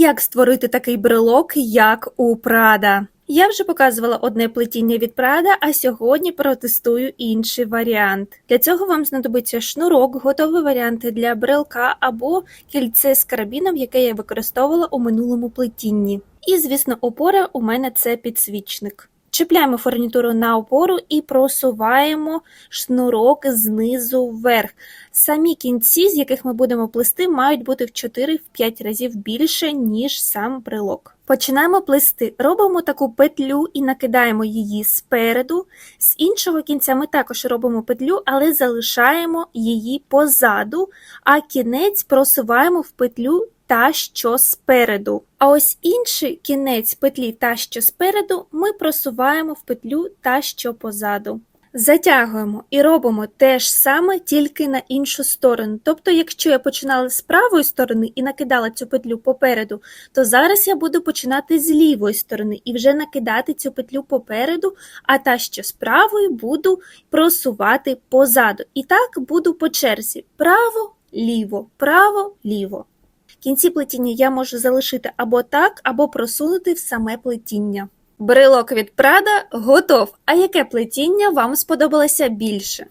Як створити такий брелок, як у Прада? Я вже показувала одне плетіння від Прада, а сьогодні протестую інший варіант. Для цього вам знадобиться шнурок, готові варіанти для брелка або кільце з карабіном, яке я використовувала у минулому плетінні. І, звісно, опора у мене це підсвічник. Чіпляємо фурнітуру на опору і просуваємо шнурок знизу вверх. Самі кінці, з яких ми будемо плести, мають бути в 4-5 разів більше, ніж сам брелок. Починаємо плести. Робимо таку петлю і накидаємо її спереду. З іншого кінця ми також робимо петлю, але залишаємо її позаду, а кінець просуваємо в петлю та що спереду. А ось інший кінець петлі та що спереду ми просуваємо в петлю та що позаду. Затягуємо і робимо те ж саме, тільки на іншу сторону. Тобто, якщо я починала з правої сторони і накидала цю петлю попереду, то зараз я буду починати з лівої сторони і вже накидати цю петлю попереду, а та, що з правої, буду просувати позаду. І так буду по черзі: право, ліво, право, ліво. Кінці плетіння я можу залишити або так, або просунути в саме плетіння. Брелок від Прада готов. А яке плетіння вам сподобалося більше?